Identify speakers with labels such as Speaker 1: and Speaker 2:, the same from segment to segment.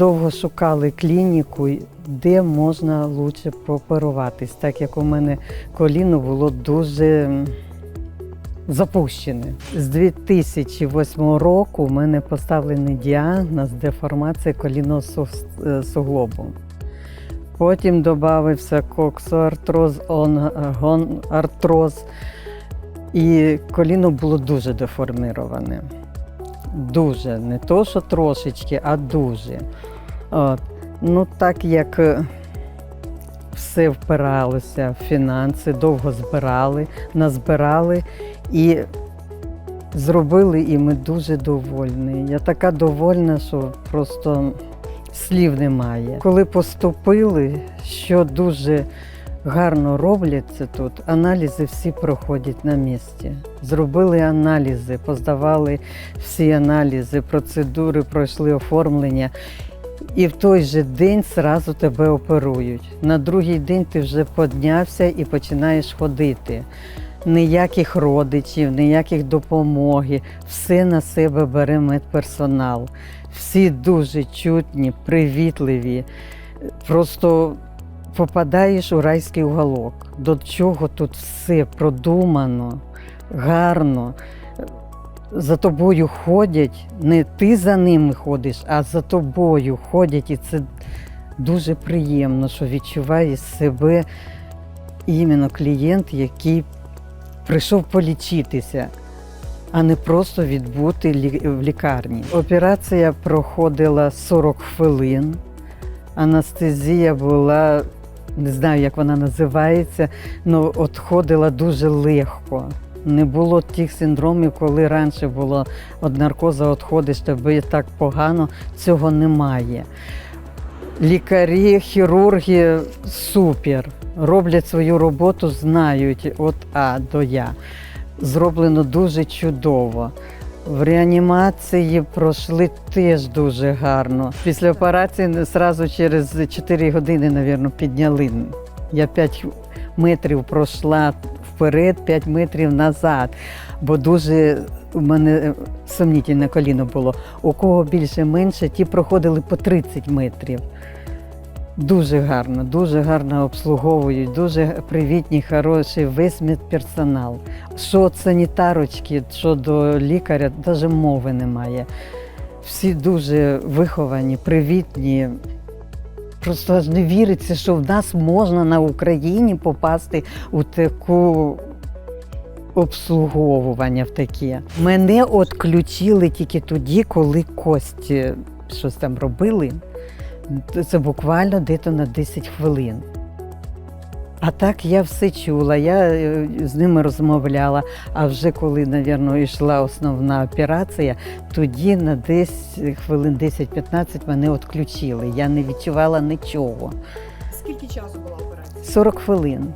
Speaker 1: Довго шукали клініку, де можна лучше прооперуватись, так як у мене коліно було дуже запущене. З 2008 року в мене поставлений діагноз деформація колінного е, суглобу. Потім додався коксоартроз, гонартроз, і коліно було дуже деформіроване. Дуже, не то, що трошечки, а дуже. От. Ну, так як е, все впиралося в фінанси, довго збирали, назбирали і зробили, і ми дуже довольні. Я така довольна, що просто слів немає. Коли поступили, що дуже гарно робляться тут, аналізи всі проходять на місці. Зробили аналізи, поздавали всі аналізи, процедури, пройшли оформлення. І в той же день зразу тебе оперують. На другий день ти вже піднявся і починаєш ходити. Ніяких родичів, ніяких допомоги. Все на себе бере медперсонал. Всі дуже чутні, привітливі. Просто попадаєш у райський уголок. До чого тут все продумано, гарно. За тобою ходять, не ти за ними ходиш, а за тобою ходять. І це дуже приємно, що відчуває себе іменно клієнт, який прийшов полічитися, а не просто відбути в лікарні. Операція проходила 40 хвилин. Анестезія була, не знаю, як вона називається, але відходила дуже легко. Не було тих синдромів, коли раніше було від наркоза відходиш, тобі так погано, цього немає. Лікарі, хірурги супер, роблять свою роботу, знають від А до Я. Зроблено дуже чудово. В реанімації пройшли теж дуже гарно. Після операції одразу через 4 години, мабуть, підняли. Я 5 метрів пройшла вперед, 5 метрів назад, бо дуже у мене сумнітельне коліно було. У кого більше менше, ті проходили по 30 метрів. Дуже гарно, дуже гарно обслуговують, дуже привітні, хороші, весь медперсонал. Що від санітарочки, що до лікаря, навіть мови немає. Всі дуже виховані, привітні. Просто аж не віриться, що в нас можна на Україні попасти у таку обслуговування в таке. Мене відключили тільки тоді, коли кості щось там робили. Це буквально десь на 10 хвилин. А так я все чула, я е, з ними розмовляла. А вже коли, мабуть, йшла основна операція, тоді на десь хвилин 10-15 мене відключили. Я не відчувала нічого.
Speaker 2: Скільки часу була операція?
Speaker 1: 40 хвилин.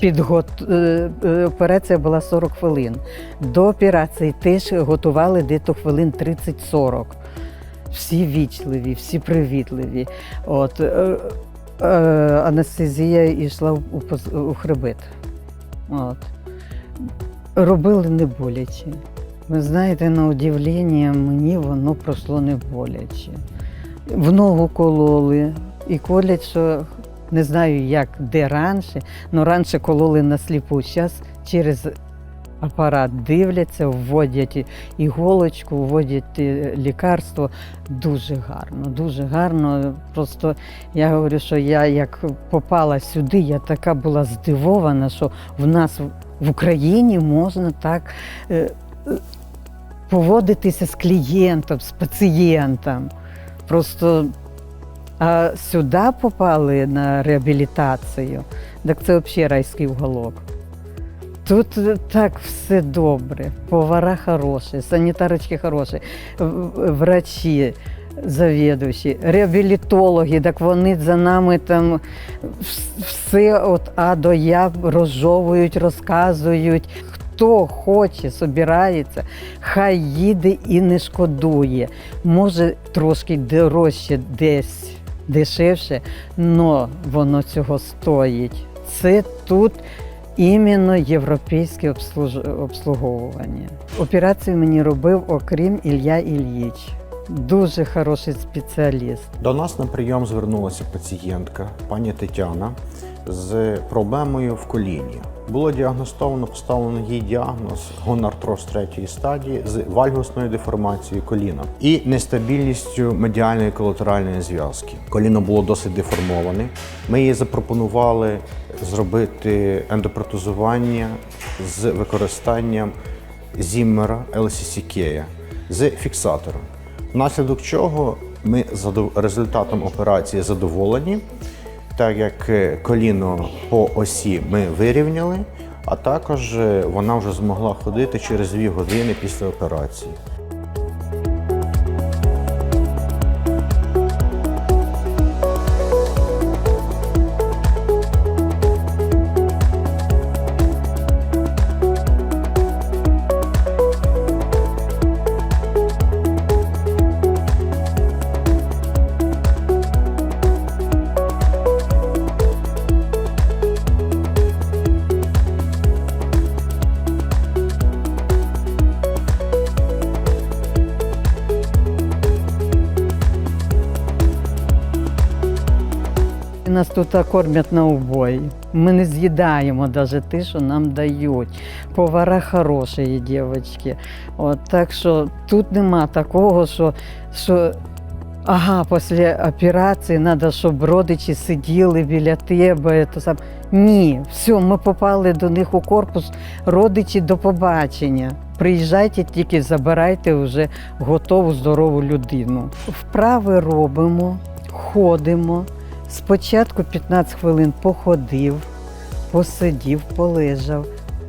Speaker 1: Підгот... е, е, Операція була 40 хвилин. До операції теж готували десь хвилин 30-40. Всі вічливі, всі привітливі. От, е, е, анестезія йшла у, у хребет. От. Робили не боляче. Ви знаєте, на удивлення мені воно пройшло не боляче. В ногу кололи і колять, що не знаю, як де раніше, але раніше кололи на сліпу. Зараз через апарат дивляться, вводять іголочку, вводять е, лікарство. Дуже гарно, дуже гарно. Просто я говорю, що я як попала сюди, я така була здивована, що в нас в Україні можна так е, поводитися з клієнтом, з пацієнтом. Просто а сюди попали на реабілітацію, так це взагалі райський уголок. Тут е, так все добре, повара хороші, санітарочки хороші, врачі. завідувачі, реабілітологи, так вони за нами там все от А до Я розжовують, розказують. Хто хоче, собирається, хай їде і не шкодує. Може трошки дорожче десь дешевше, але воно цього стоїть. Це тут іменно європейське обслуж- обслуговування. Операцію мені робив, окрім Ілля Ільїч. Дуже хороший спеціаліст.
Speaker 3: До нас на прийом звернулася пацієнтка, пані Тетяна, з проблемою в коліні. Було діагностовано, поставлено їй діагноз гонартроз третьої стадії з вальгусною деформацією коліна і нестабільністю медіальної колатеральної зв'язки. Коліно було досить деформоване. Ми їй запропонували зробити ендопротезування з використанням Зіммера LCCK з фіксатором. Внаслідок чого ми результатом операції задоволені, так як е, коліно по осі ми вирівняли, а також е, вона вже змогла ходити через 2 години після операції.
Speaker 1: Нас тут кормять на убой. Ми не з'їдаємо навіть те, що нам дають. Повара хороші дівчатки. Так що тут нема такого, що, що ага, після операції треба, щоб родичі сиділи біля тебе. То сам. Ні, все, ми попали до них у корпус. Родичі до побачення. Приїжджайте, тільки забирайте вже готову здорову людину. Вправи робимо, ходимо. Спочатку 15 хвилин походив, посидів, полежав,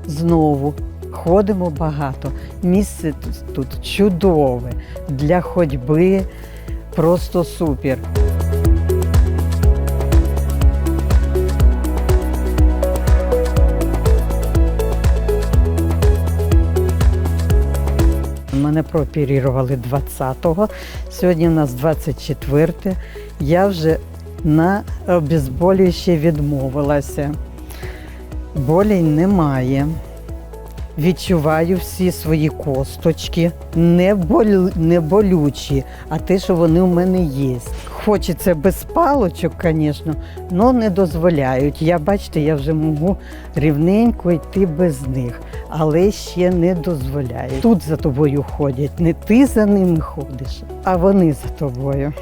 Speaker 1: знову. Ходимо багато. Місце тут- чудове для ходьби, просто супер. Мене прооперували 20-го, сьогодні у нас 24 Я вже на обезболююче відмовилася. Болі немає. Відчуваю всі свої косточки, не, болю, не болючі, а те, що вони у мене є. Хочеться без палочок, звісно, але не дозволяють. Я бачите, я вже можу рівненько йти без них, але ще не дозволяють. Тут за тобою ходять, не ти за ними ходиш, а вони за тобою.